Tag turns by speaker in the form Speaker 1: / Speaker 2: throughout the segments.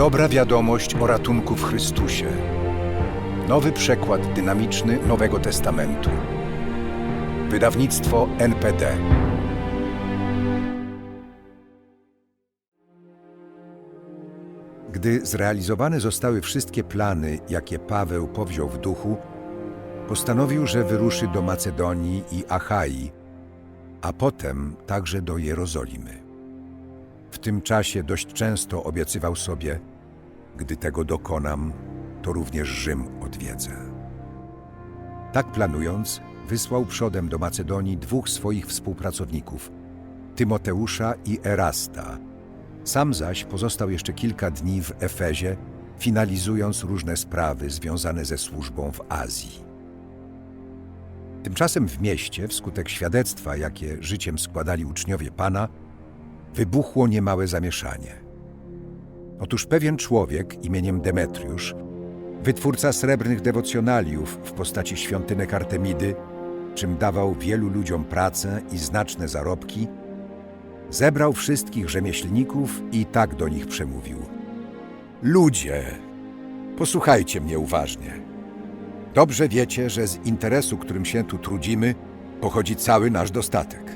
Speaker 1: Dobra wiadomość o ratunku w Chrystusie. Nowy przekład dynamiczny Nowego Testamentu. Wydawnictwo NPD. Gdy zrealizowane zostały wszystkie plany, jakie Paweł powziął w duchu, postanowił, że wyruszy do Macedonii i Achai, a potem także do Jerozolimy. W tym czasie dość często obiecywał sobie, gdy tego dokonam, to również Rzym odwiedzę. Tak planując, wysłał przodem do Macedonii dwóch swoich współpracowników, Tymoteusza i Erasta. Sam zaś pozostał jeszcze kilka dni w Efezie, finalizując różne sprawy związane ze służbą w Azji. Tymczasem w mieście, wskutek świadectwa, jakie życiem składali uczniowie Pana, wybuchło niemałe zamieszanie. Otóż pewien człowiek imieniem Demetriusz, wytwórca srebrnych dewocjonaliów w postaci świątynek Artemidy, czym dawał wielu ludziom pracę i znaczne zarobki, zebrał wszystkich rzemieślników i tak do nich przemówił. Ludzie, posłuchajcie mnie uważnie. Dobrze wiecie, że z interesu, którym się tu trudzimy, pochodzi cały nasz dostatek.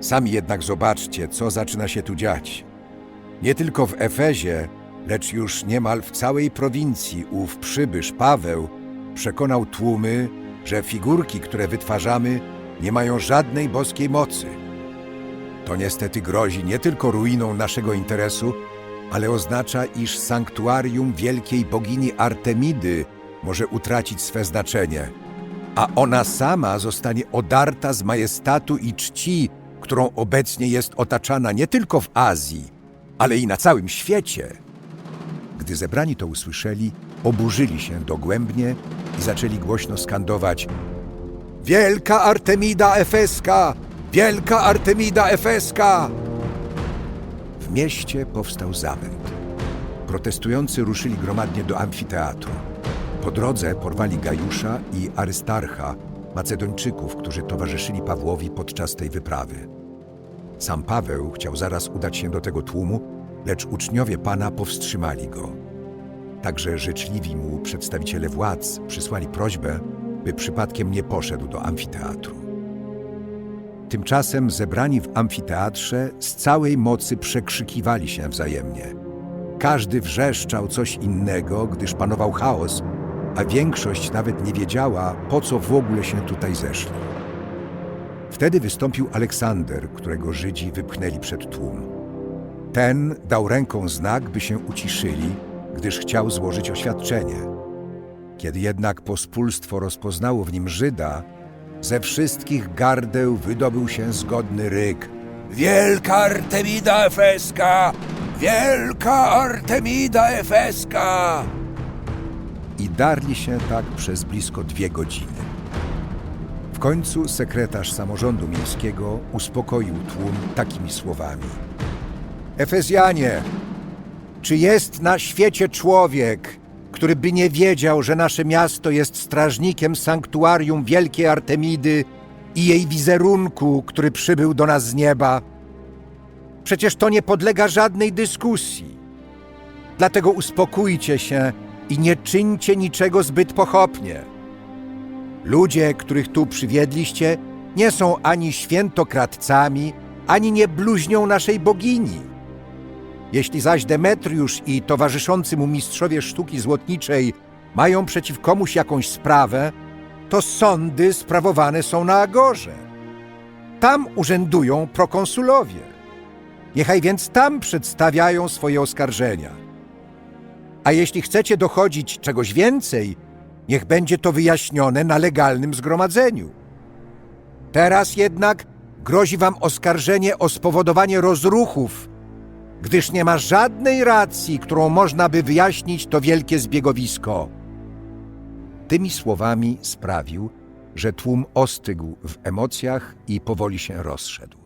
Speaker 1: Sami jednak zobaczcie, co zaczyna się tu dziać. Nie tylko w Efezie, lecz już niemal w całej prowincji ów przybysz Paweł przekonał tłumy, że figurki, które wytwarzamy, nie mają żadnej boskiej mocy. To niestety grozi nie tylko ruiną naszego interesu, ale oznacza, iż sanktuarium wielkiej bogini Artemidy może utracić swe znaczenie, a ona sama zostanie odarta z majestatu i czci, którą obecnie jest otaczana nie tylko w Azji, ale i na całym świecie. Gdy zebrani to usłyszeli, oburzyli się dogłębnie i zaczęli głośno skandować Wielka Artemida Efeska! Wielka Artemida Efeska! W mieście powstał zamęt. Protestujący ruszyli gromadnie do amfiteatru. Po drodze porwali Gajusza i Arystarcha, Macedończyków, którzy towarzyszyli Pawłowi podczas tej wyprawy. Sam Paweł chciał zaraz udać się do tego tłumu, lecz uczniowie Pana powstrzymali go. Także życzliwi mu przedstawiciele władz przysłali prośbę, by przypadkiem nie poszedł do amfiteatru. Tymczasem zebrani w amfiteatrze z całej mocy przekrzykiwali się wzajemnie. Każdy wrzeszczał coś innego, gdyż panował chaos, a większość nawet nie wiedziała, po co w ogóle się tutaj zeszli. Wtedy wystąpił Aleksander, którego Żydzi wypchnęli przed tłum. Ten dał ręką znak, by się uciszyli, gdyż chciał złożyć oświadczenie. Kiedy jednak pospólstwo rozpoznało w nim Żyda, ze wszystkich gardeł wydobył się zgodny ryk.
Speaker 2: Wielka Artemida Efeska! Wielka Artemida Efeska!
Speaker 1: I darli się tak przez blisko dwie godziny. W końcu sekretarz samorządu miejskiego uspokoił tłum takimi słowami. Efezjanie, czy jest na świecie człowiek, który by nie wiedział, że nasze miasto jest strażnikiem sanktuarium Wielkiej Artemidy i jej wizerunku, który przybył do nas z nieba? Przecież to nie podlega żadnej dyskusji. Dlatego uspokójcie się i nie czyńcie niczego zbyt pochopnie. Ludzie, których tu przywiedliście, nie są ani świętokradcami, ani nie bluźnią naszej bogini. Jeśli zaś Demetriusz i towarzyszący mu mistrzowie sztuki złotniczej mają przeciw komuś jakąś sprawę, to sądy sprawowane są na Agorze. Tam urzędują prokonsulowie. Niechaj więc tam przedstawiają swoje oskarżenia. A jeśli chcecie dochodzić czegoś więcej, niech będzie to wyjaśnione na legalnym zgromadzeniu. Teraz jednak grozi wam oskarżenie o spowodowanie rozruchów, gdyż nie ma żadnej racji, którą można by wyjaśnić to wielkie zbiegowisko. Tymi słowami sprawił, że tłum ostygł w emocjach i powoli się rozszedł.